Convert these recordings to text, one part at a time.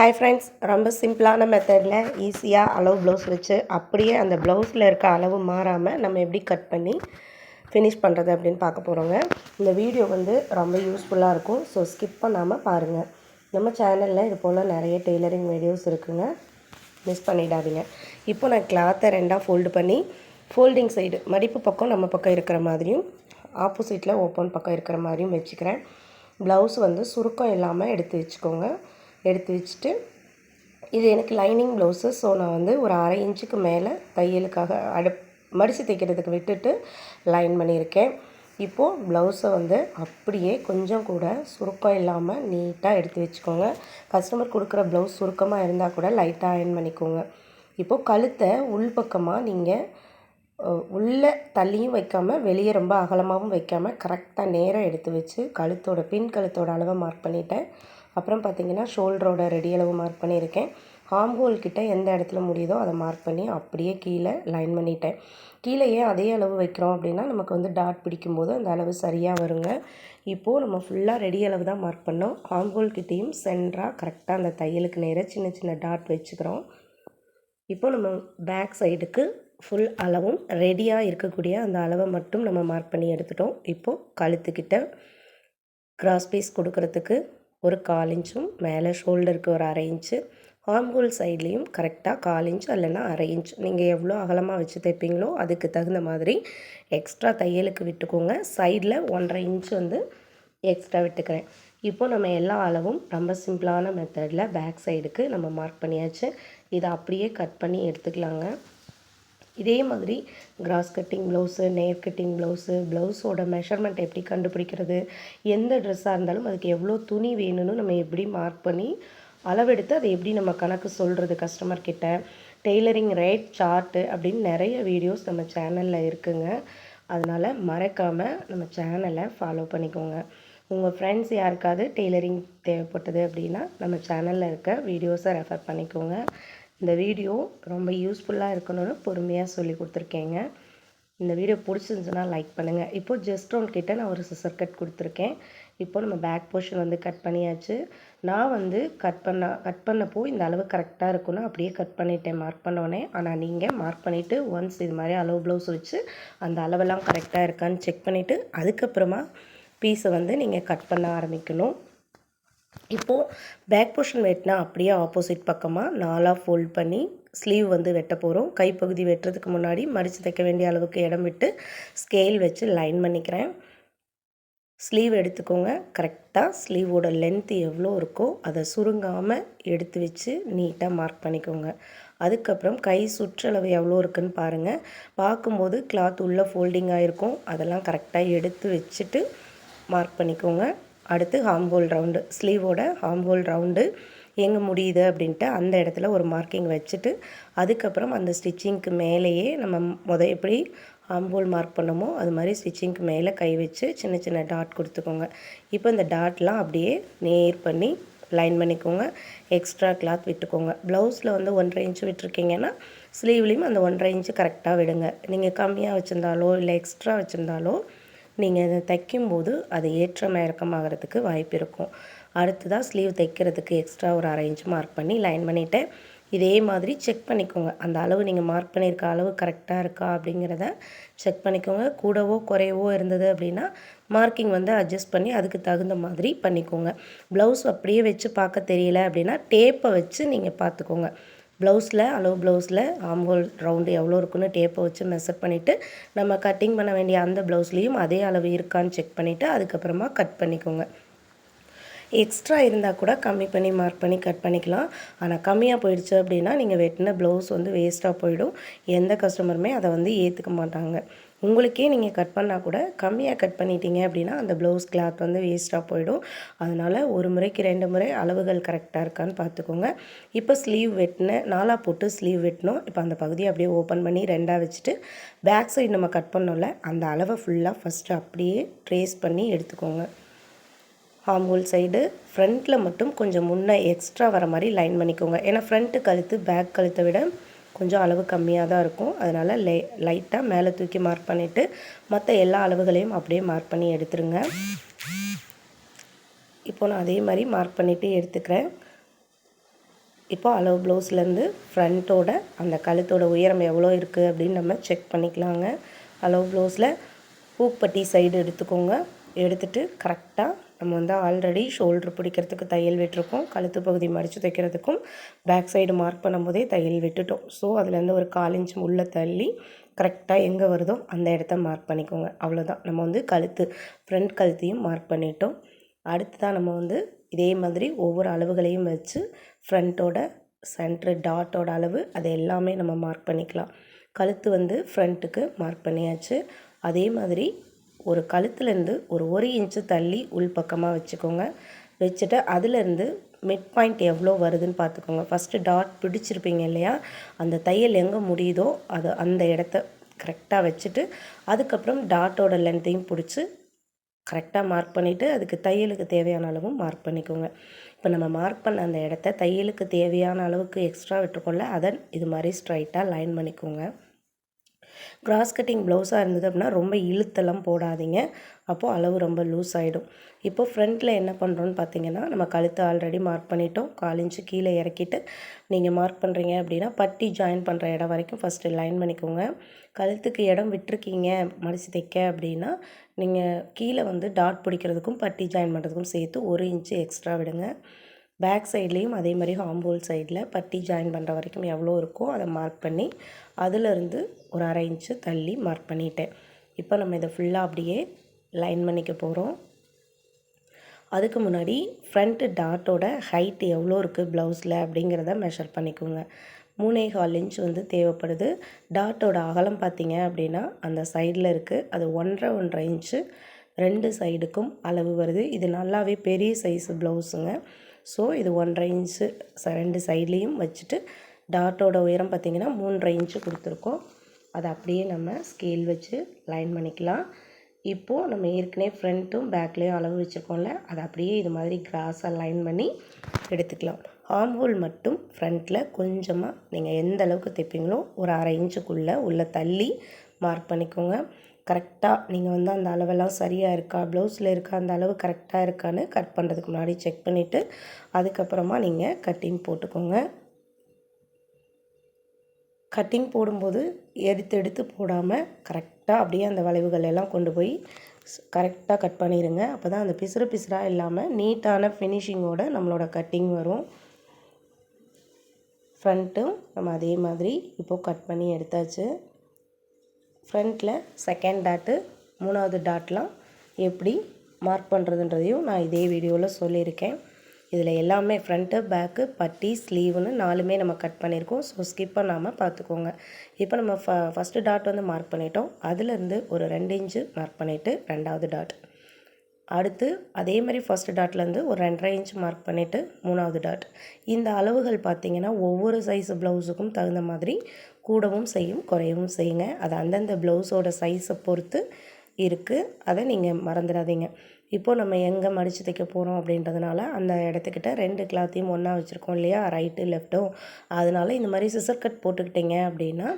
Hi friends ரொம்ப சிம்பிளான மெத்தடில் ஈஸியாக அளவு ப்ளவுஸ் வச்சு அப்படியே அந்த ப்ளவுஸில் இருக்க அளவு மாறாமல் நம்ம எப்படி கட் பண்ணி ஃபினிஷ் பண்ணுறது அப்படின்னு பார்க்க போகிறோங்க இந்த வீடியோ வந்து ரொம்ப யூஸ்ஃபுல்லாக இருக்கும். ஸோ ஸ்கிப் பண்ணாமல் பாருங்கள் நம்ம சேனலில் இது போல் நிறைய டெய்லரிங் வீடியோஸ் இருக்குங்க. மிஸ் பண்ணிடாதீங்க. இப்போ நான் கிளாத்தை ரெண்டாக ஃபோல்டு பண்ணி ஃபோல்டிங் சைடு மடிப்பு பக்கம் நம்ம பக்கம் இருக்கிற மாதிரியும் ஆப்போசிட்டில் ஓப்பன் பக்கம் இருக்கிற மாதிரியும் வச்சுக்கிறேன். ப்ளவுஸ் வந்து சுருக்கம் இல்லாமல் எடுத்து வச்சுக்கோங்க. எடுத்து வச்சுட்டு இது எனக்கு லைனிங் ப்ளவுஸு. ஸோ நான் வந்து ஒரு அரை இன்ச்சுக்கு மேலே தையலுக்காக அடு மடித்து தைக்கிறதுக்கு விட்டுட்டு லைன் பண்ணியிருக்கேன். இப்போது ப்ளவுஸை வந்து அப்படியே கொஞ்சம் கூட சுருக்கம் இல்லாமல் நீட்டாக எடுத்து வச்சுக்கோங்க. கஸ்டமர் கொடுக்குற ப்ளவுஸ் சுருக்கமாக இருந்தால் கூட லைட்டாக அயன் பண்ணிக்கோங்க. இப்போது கழுத்தை உள்பக்கமாக நீங்கள் உள்ளே தள்ளியும் வைக்காமல் வெளியே ரொம்ப அகலமாகவும் வைக்காமல் கரெக்டாக நேராக எடுத்து வச்சு கழுத்தோட பின் கழுத்தோட அளவை மார்க் பண்ணிட்டேன். அப்புறம் பார்த்தீங்கன்னா ஷோல்டரோட ரெடி அளவு மார்க் பண்ணியிருக்கேன். ஹார்ம் ஹோல் கிட்ட எந்த இடத்துல முடியுதோ அதை மார்க் பண்ணி அப்படியே கீழே லைன் பண்ணிட்டேன். கீழே ஏன் அதே அளவு வைக்கிறோம் அப்படின்னா நமக்கு வந்து டாட் பிடிக்கும்போது அந்த அளவு சரியாக வருங்க. இப்போது நம்ம ஃபுல்லாக ரெடி அளவு தான் மார்க் பண்ணோம். ஹார்ம் ஹோல் கிட்டேயும் சென்டராக கரெக்டாக அந்த தையலுக்கு நேராக சின்ன சின்ன டாட் வச்சுக்கிறோம். இப்போ நம்ம பேக் சைடுக்கு ஃபுல் அளவும் ரெடியாக இருக்கக்கூடிய அந்த அளவை மட்டும் நம்ம மார்க் பண்ணி எடுத்துட்டோம். இப்போது கழுத்துக்கிட்ட கிராஸ் பீஸ் கொடுக்கறதுக்கு ஒரு கால் இன்ச்சும் மேலே ஷோல்டருக்கு ஒரு அரை இன்ச்சு. ஆர்ம்ஹோல் சைட்லேயும் கரெக்டாக கால் இன்ச் இல்லைன்னா அரை இன்ச் நீங்கள் எவ்வளோ அகலமாக வச்சு தைப்பீங்களோ அதுக்கு தகுந்த மாதிரி எக்ஸ்ட்ரா தையலுக்கு விட்டுக்கோங்க. சைடில் ஒன்றரை இன்ச் வந்து எக்ஸ்ட்ரா விட்டுக்கிறேன். இப்போ நம்ம எல்லா அளவும் ரொம்ப சிம்பிளான மெத்தடில் பேக் சைடுக்கு நம்ம மார்க் பண்ணியாச்சு. இதை அப்படியே கட் பண்ணி எடுத்துக்கலாங்க. இதே மாதிரி கிராஸ் கட்டிங் ப்ளவுஸு நேர் கட்டிங் ப்ளவுஸு ப்ளவுஸோட மெஷர்மெண்ட் எப்படி கண்டுபிடிக்கிறது எந்த ட்ரெஸ்ஸாக இருந்தாலும் அதுக்கு எவ்வளோ துணி வேணும்னு நம்ம எப்படி மார்க் பண்ணி அளவெடுத்து அதை எப்படி நம்ம கணக்கு சொல்கிறது கஸ்டமர் கிட்ட. டெய்லரிங் ரேட் சார்ட்டு அப்படின்னு நிறைய வீடியோஸ் நம்ம சேனலில் இருக்குங்க. அதனால் மறக்காமல் நம்ம சேனலை ஃபாலோ பண்ணிக்கோங்க. உங்கள் ஃப்ரெண்ட்ஸ் யாருக்காவது டெய்லரிங் தேவைப்பட்டது அப்படின்னா நம்ம சேனலில் இருக்க வீடியோஸை ரெஃபர் பண்ணிக்கோங்க. இந்த வீடியோ ரொம்ப யூஸ்ஃபுல்லாக இருக்கணும்னு பொறுமையாக சொல்லி கொடுத்துருக்கேங்க. இந்த வீடியோ பிடிச்சிருந்துச்சுன்னா லைக் பண்ணுங்கள் இப்போது ஜஸ்ட் ஒன் கிட்டே நான் ஒரு சிசர் கட் கொடுத்துருக்கேன். இப்போ நம்ம பேக் போர்ஷன் வந்து கட் பண்ணியாச்சு. நான் வந்து கட் பண்ண கட் பண்ணப்போ இந்த அளவு கரெக்டாக இருக்குன்னு அப்படியே கட் பண்ணிட்டேன் மார்க் பண்ணோடனே ஆனால் நீங்கள் மார்க் பண்ணிவிட்டு ஒன்ஸ் இது மாதிரி அளவு ப்ளவுஸ் வச்சு அந்த அளவெல்லாம் கரெக்டாக இருக்கான்னு செக் பண்ணிவிட்டு அதுக்கப்புறமா பீஸை வந்து நீங்கள் கட் பண்ண ஆரம்பிக்கணும். இப்போது பேக் போர்ஷன் வெட்டினா அப்படியே ஆப்போசிட் பக்கமாக நாலாக ஃபோல்ட் பண்ணி ஸ்லீவ் வந்து வெட்ட போகிறோம் கைப்பகுதி வெட்டுறதுக்கு முன்னாடி மடித்து தைக்க வேண்டிய அளவுக்கு இடம் விட்டு ஸ்கேல் வச்சு லைன் பண்ணிக்கிறேன். ஸ்லீவ் எடுத்துக்கோங்க. கரெக்டாக ஸ்லீவோட லென்த்து எவ்வளோ இருக்கோ அதை சுருங்காமல் எடுத்து வச்சு நீட்டாக மார்க் பண்ணிக்கோங்க. அதுக்கப்புறம் கை சுற்றளவு எவ்வளோ இருக்குன்னு பாருங்கள் பார்க்கும்போது கிளாத் உள்ளே ஃபோல்டிங் ஆகிருக்கும் அதெல்லாம் கரெக்டாக எடுத்து வச்சுட்டு மார்க் பண்ணிக்கோங்க. அடுத்து ஹார்ம்ஹோல் ரவுண்டு ஸ்லீவோட ஹார்ம்ஹோல் ரவுண்டு எங்கே முடியுது அப்படின்ட்டு அந்த இடத்துல ஒரு மார்க்கிங் வச்சுட்டு அதுக்கப்புறம் அந்த ஸ்டிச்சிங்க்கு மேலேயே நம்ம முத எப்படி ஆம்போல் மார்க் பண்ணமோ அது மாதிரி ஸ்டிச்சிங்க்கு மேலே கை வச்சு சின்ன சின்ன டாட் கொடுத்துக்கோங்க. இப்போ இந்த டாட்லாம் அப்படியே நேர் பண்ணி லைன் பண்ணிக்கோங்க. எக்ஸ்ட்ரா கிளாத் விட்டுக்கோங்க. ப்ளவுஸில் வந்து ஒன்றரை இன்ச்சு விட்டுருக்கீங்கன்னா ஸ்லீவ்லேயும் அந்த ஒன்றரை இன்ச்சு கரெக்டாக விடுங்க. நீங்கள் கம்மியாக வச்சுருந்தாலோ இல்லை எக்ஸ்ட்ரா வச்சுருந்தாலோ நீங்கள் இதை தைக்கும்போது அது ஏற்றம் இறக்கமாகறதுக்கு வாய்ப்பு இருக்கும். அடுத்ததாக ஸ்லீவ் தைக்கிறதுக்கு எக்ஸ்ட்ரா ஒரு அரேஞ்ச் மார்க் பண்ணி லைன் பண்ணிவிட்டேன் இதே மாதிரி செக் பண்ணிக்கோங்க. அந்த அளவு நீங்கள் மார்க் பண்ணியிருக்க அளவு கரெக்டாக இருக்கா அப்படிங்கிறத செக் பண்ணிக்கோங்க. கூடவோ குறையவோ இருந்தது அப்படின்னா மார்க்கிங் வந்து அட்ஜஸ்ட் பண்ணி அதுக்கு தகுந்த மாதிரி பண்ணிக்கோங்க. ப்ளவுஸ் அப்படியே வச்சு பார்க்க தெரியல அப்படின்னா டேப்பை வச்சு நீங்கள் பார்த்துக்கோங்க. ப்ளவுஸில் அளவு ப்ளவுஸில் ஆம்ஹோல் ரவுண்டு எவ்வளோ இருக்குன்னு டேப்பை வச்சு மெஷர் பண்ணிவிட்டு நம்ம கட்டிங் பண்ண வேண்டிய அந்த ப்ளவுஸ்லேயும் அதே அளவு இருக்கான்னு செக் பண்ணிவிட்டு அதுக்கப்புறமா கட் பண்ணிக்கோங்க. எக்ஸ்ட்ரா இருந்தால் கூட கம்மி பண்ணி மார்க் பண்ணி கட் பண்ணிக்கலாம். ஆனால் கம்மியாக போயிடுச்சு அப்படின்னா நீங்கள் வெட்டின ப்ளவுஸ் வந்து வேஸ்ட்டாக போயிடும். எந்த கஸ்டமருமே அதை வந்து ஏற்றுக்க மாட்டாங்க. உங்களுக்கே நீங்கள் கட் பண்ணால் கூட கம்மியாக கட் பண்ணிட்டீங்க அப்படின்னா அந்த ப்ளவுஸ் கிளாத் வந்து வேஸ்ட்டாக போயிடும். அதனால் ஒரு முறைக்கு ரெண்டு முறை அளவுகள் கரெக்டாக இருக்கான்னு பார்த்துக்கோங்க இப்போ ஸ்லீவ் வெட்டினேன் நாலாக போட்டு ஸ்லீவ் வெட்டினோம். இப்போ அந்த பகுதியை அப்படியே ஓப்பன் பண்ணி ரெண்டாக வச்சுட்டு பேக் சைடு நம்ம கட் பண்ணோம்ல அந்த அளவை ஃபுல்லாக ஃபஸ்ட்டு அப்படியே ட்ரேஸ் பண்ணி எடுத்துக்கோங்க. ஹார்ம்ஹோல் சைடு ஃப்ரண்ட்டில் மட்டும் கொஞ்சம் முன்னே எக்ஸ்ட்ரா வர மாதிரி லைன் பண்ணிக்கோங்க. ஏன்னா ஃப்ரண்ட்டு கழுத்து பேக் கழுத்தை விட கொஞ்சம் அளவு கம்மியாக தான் இருக்கும். அதனால் லை லைட்டாக மேலே தூக்கி மார்க் பண்ணிவிட்டு மற்ற எல்லா அளவுகளையும் அப்படியே மார்க் பண்ணி எடுத்துருங்க. இப்போ நான் அதே மாதிரி மார்க் பண்ணிவிட்டு எடுத்துக்கிறேன். இப்போ அளவு ப்ளவுஸ்லேருந்து ஃப்ரண்ட்டோட அந்த கழுத்தோட உயரம் எவ்வளோ இருக்குது அப்படின்னு நம்ம செக் பண்ணிக்கலாங்க. அளவு ப்ளவுஸில் பூப்பட்டி சைடு எடுத்துக்கோங்க. எடுத்துகிட்டு கரெக்டாக நம்ம வந்து ஆல்ரெடி ஷோல்ட்ரு பிடிக்கிறதுக்கு தையல் விட்டுருக்கோம். கழுத்து பகுதி மடித்து தைக்கிறதுக்கும் பேக் சைடு மார்க் பண்ணும்போதே தையல் விட்டுட்டோம். ஸோ அதுலேருந்து ஒரு கால் இன்ச் உள்ளே தள்ளி கரெக்டாக எங்கே வருதோ அந்த இடத்த மார்க் பண்ணிக்கோங்க. அவ்வளோதான் நம்ம வந்து கழுத்து ஃப்ரண்ட் கழுத்தையும் மார்க் பண்ணிட்டோம். அடுத்து தான் நம்ம வந்து இதே மாதிரி ஒவ்வொரு அளவுகளையும் வச்சு ஃப்ரண்ட்டோட சென்ட்ரு டாட்டோட அளவு அது எல்லாமே நம்ம மார்க் பண்ணிக்கலாம். கழுத்து வந்து ஃப்ரண்ட்டுக்கு மார்க் பண்ணியாச்சு. அதே மாதிரி ஒரு கழுத்துலேருந்து ஒரு ஒரு இன்ச்சு தள்ளி உள் பக்கமாக வச்சுக்கோங்க. வச்சுட்டு அதுலேருந்து மிட் பாயிண்ட் எவ்வளோ வருதுன்னு பார்த்துக்கோங்க. ஃபஸ்ட்டு டாட் பிடிச்சிருப்பீங்க இல்லையா? அந்த தையல் எங்கே முடியுதோ அது அந்த இடத்த கரெக்டாக வச்சுட்டு அதுக்கப்புறம் டாட்டோட லென்த்தையும் பிடிச்சி கரெக்டாக மார்க் பண்ணிவிட்டு அதுக்கு தையலுக்கு தேவையான அளவும் மார்க் பண்ணிக்கோங்க. இப்போ நம்ம மார்க் பண்ண அந்த இடத்த தையலுக்கு தேவையான அளவுக்கு எக்ஸ்ட்ரா விட்டுக்கொள்ள அதை இது மாதிரி ஸ்ட்ரைட்டாக லைன் பண்ணிக்கோங்க. கிராஸ் கட்டிங் ப்ளவுஸாக இருந்தது அப்படின்னா ரொம்ப இழுத்தெல்லாம் போடாதீங்க. அப்போது அளவு ரொம்ப லூஸ் ஆகிடும் இப்போ ஃப்ரண்ட்டில் என்ன பண்ணுறோன்னு பார்த்தீங்கன்னா நம்ம கழுத்தை ஆல்ரெடி மார்க் பண்ணிட்டோம். கால் இன்ச்சு கீழே இறக்கிட்டு நீங்கள் மார்க் பண்ணுறீங்க அப்படின்னா பட்டி ஜாயின் பண்ணுற இடம் வரைக்கும் ஃபஸ்ட்டு லைன் பண்ணிக்கோங்க. கழுத்துக்கு இடம் விட்டுருக்கீங்க மடித்து தைக்க அப்படின்னா நீங்கள் கீழே வந்து டாட் பிடிக்கிறதுக்கும் பட்டி ஜாயின் பண்ணுறதுக்கும் சேர்த்து ஒரு இன்ச்சு எக்ஸ்ட்ரா விடுங்க. பேக் சைட்லேயும் அதே மாதிரி ஹாம்போல் சைடில் பட்டி ஜாயின் பண்ணுற வரைக்கும் எவ்வளோ இருக்கோ அதை மார்க் பண்ணி அதிலிருந்து ஒரு அரை இன்ச்சு தள்ளி மார்க் பண்ணிட்டேன். இப்போ நம்ம இதை ஃபுல்லாக அப்படியே லைன் பண்ணிக்க போகிறோம். அதுக்கு முன்னாடி ஃப்ரண்ட்டு டாட்டோட ஹைட் எவ்வளோ இருக்குது ப்ளவுஸில் அப்படிங்கிறத மெஷர் பண்ணிக்கோங்க. மூணே கால் இன்ச் வந்து தேவைப்படுது. டாட்டோட அகலம் பார்த்தீங்க அப்படின்னா அந்த சைடில் இருக்குது. அது ஒன்றரை ஒன்றரை இன்ச்சு. ரெண்டு சைடுக்கும் அளவு வருது. இது நல்லாவே பெரிய சைஸ் ப்ளவுஸுங்க. ஸோ இது ஒன்றரை இன்ச்சு ரெண்டு சைட்லேயும் வச்சுட்டு டாட்டோட உயரம் பார்த்திங்கன்னா மூன்றரை இன்ச்சு கொடுத்துருக்கோம். அதை அப்படியே நம்ம ஸ்கேல் வச்சு லைன் பண்ணிக்கலாம். இப்போது நம்ம ஏற்கனவே ஃப்ரண்ட்டும் பேக்லேயும் அளவு வச்சுருக்கோம்ல அதை அப்படியே இது மாதிரி கிராஸாக லைன் பண்ணி எடுத்துக்கலாம். ஆம் ஹோல் மட்டும் ஃப்ரண்ட்டில் கொஞ்சமாக நீங்கள் எந்த அளவுக்கு தைப்பீங்களோ ஒரு அரை இன்ச்சுக்குள்ளே உள்ளே தள்ளி மார்க் பண்ணிக்கோங்க. கரெக்டாக நீங்கள் வந்து அந்த அளவெல்லாம் சரியாக இருக்கா? ப்ளவுஸில் இருக்கா? அந்த அளவு கரெக்டாக இருக்கான்னு கட் பண்ணுறதுக்கு முன்னாடி செக் பண்ணிவிட்டு அதுக்கப்புறமா நீங்கள் கட்டிங் போட்டுக்கோங்க. கட்டிங் போடும்போது எடுத்து எடுத்து போடாமல் கரெக்டாக அப்படியே அந்த வளைவுகள் எல்லாம் கொண்டு போய் கரெக்டாக கட் பண்ணிடுங்க அப்போ தான் அந்த பிசுறு பிசுறாக இல்லாமல் நீட்டான ஃபினிஷிங்கோட நம்மளோட கட்டிங் வரும். ஃப்ரண்ட்டும் நம்ம அதே மாதிரி இப்போது கட் பண்ணி எடுத்தாச்சு. ஃப்ரண்ட்டில் செகண்ட் டாட்டு மூணாவது டாட்லாம் எப்படி மார்க் பண்ணுறதுன்றதையும் நான் இதே வீடியோவில் சொல்லியிருக்கேன். இதில் எல்லாமே ஃப்ரண்ட்டு பேக்கு பட்டி ஸ்லீவுன்னு நாலுமே நம்ம கட் பண்ணியிருக்கோம். ஸோ ஸ்கிப் பண்ணாமல் பார்த்துக்கோங்க இப்போ நம்ம ஃப ஃபஸ்ட்டு டாட் வந்து மார்க் பண்ணிட்டோம். அதுலேருந்து ஒரு ரெண்டு இன்ச்சு மார்க் பண்ணிவிட்டு ரெண்டாவது டாட் அடுத்து அதே மாதிரி ஃபஸ்ட்டு டாட்லேருந்து ஒரு ரெண்டரை இன்ச் மார்க் பண்ணிவிட்டு மூணாவது டாட் இந்த அளவுகள் பார்த்திங்கன்னா ஒவ்வொரு சைஸ் ப்ளவுஸுக்கும் தகுந்த மாதிரி கூடவும் செய்யும் குறையவும் செய்யுங்க. அது அந்தந்த ப்ளவுஸோட சைஸை பொறுத்து இருக்குது அதை நீங்கள் மறந்துடாதீங்க. இப்போது நம்ம எங்கே மடித்து தைக்க போகிறோம் அப்படின்றதுனால அந்த இடத்துக்கிட்ட ரெண்டு கிளாத்தையும் ஒன்றா வச்சுருக்கோம் இல்லையா? ரைட்டு லெஃப்ட்டும் அதனால் இந்த மாதிரி சிசர் கட் போட்டுக்கிட்டிங்க அப்படின்னா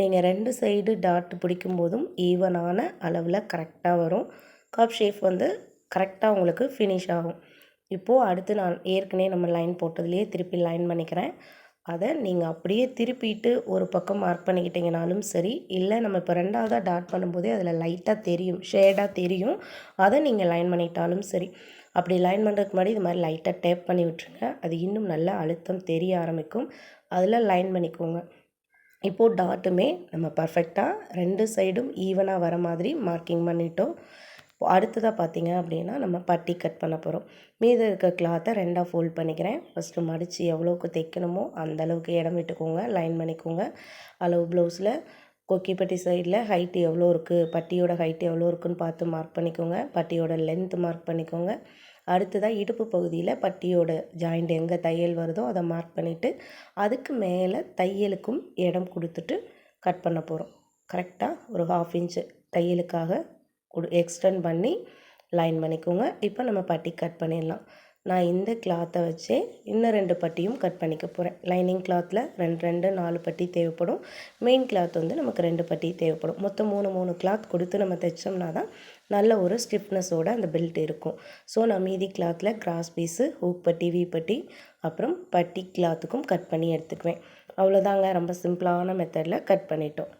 நீங்கள் ரெண்டு சைடு டாட் பிடிக்கும் போதும் ஈவனான அளவில் கரெக்டாக வரும். கப் ஷேப் வந்து கரெக்டாக உங்களுக்கு ஃபினிஷ் ஆகும். இப்போது அடுத்து நான் ஏற்கனவே நம்ம லைன் போட்டதுலேயே திருப்பி லைன் பண்ணிக்கிறேன். அதை நீங்கள் அப்படியே திருப்பிட்டு ஒரு பக்கம் மார்க் பண்ணிக்கிட்டிங்கனாலும் சரி இல்லை நம்ம இப்போ ரெண்டாவதாக டாட் பண்ணும்போதே அதில் லைட்டாக தெரியும் ஷேடாக தெரியும். அதை நீங்கள் லைன் பண்ணிட்டாலும் சரி. அப்படி லைன் பண்ணுறதுக்கு முன்னாடி இது மாதிரி லைட்டாக டேப் பண்ணி விட்டுருங்க. அது இன்னும் நல்லா அழுத்தம் தெரிய ஆரம்பிக்கும். அதில் லைன் பண்ணிக்கோங்க. இப்போது டாட்டுமே நம்ம பர்ஃபெக்டாக ரெண்டு சைடும் ஈவனாக வர மாதிரி மார்க்கிங் பண்ணிட்டோம். அடுத்ததாக பார்த்தீங்க அப்படின்னா நம்ம பட்டி கட் பண்ண போகிறோம் மீது இருக்க கிளாத்தை ரெண்டாக ஃபோல்ட் பண்ணிக்கிறேன். ஃபஸ்ட்டு மடித்து எவ்வளோக்கு தைக்கணுமோ அந்த அளவுக்கு இடம் விட்டுக்கோங்க. லைன் பண்ணிக்கோங்க. அளவு ப்ளவுஸில் கொக்கிப்பட்டி சைடில் ஹைட்டு எவ்வளோ இருக்குது பட்டியோட ஹைட்டு எவ்வளோ இருக்குதுன்னு பார்த்து மார்க் பண்ணிக்கோங்க. பட்டியோட லென்த்து மார்க் பண்ணிக்கோங்க. அடுத்ததாக இடுப்பு பகுதியில் பட்டியோட ஜாயிண்ட் எங்கே தையல் வருதோ அதை மார்க் பண்ணிவிட்டு அதுக்கு மேலே தையலுக்கும் இடம் கொடுத்துட்டு கட் பண்ண போகிறோம் கரெக்டாக ஒரு ஹாஃப் இன்ச்சு தையலுக்காக எக்ஸ்டெண்ட் பண்ணி லைன் பண்ணிக்கோங்க. இப்போ நம்ம பட்டி கட் பண்ணிடலாம். நான் இந்த கிளாத்தை வச்சே இன்னும் ரெண்டு பட்டியும் கட் பண்ணிக்க போகிறேன் லைனிங் கிளாத்தில் ரெண்டு ரெண்டு நாலு பட்டி தேவைப்படும். மெயின் கிளாத் வந்து நமக்கு ரெண்டு பட்டி தேவைப்படும். மொத்தம் மூணு மூணு கிளாத் கொடுத்து நம்ம தைச்சோம்னா தான் நல்ல ஒரு ஸ்டிஃப்னஸோட அந்த பெல்ட் இருக்கும். ஸோ நான் மீதி கிளாத்தில் கிராஸ் பீஸு ஹூக் பட்டி வி பட்டி அப்புறம் பட்டி கிளாத்துக்கும் கட் பண்ணி எடுத்துக்குவேன். அவ்வளோதாங்க ரொம்ப சிம்பிளான மெத்தடில் கட் பண்ணிட்டோம்.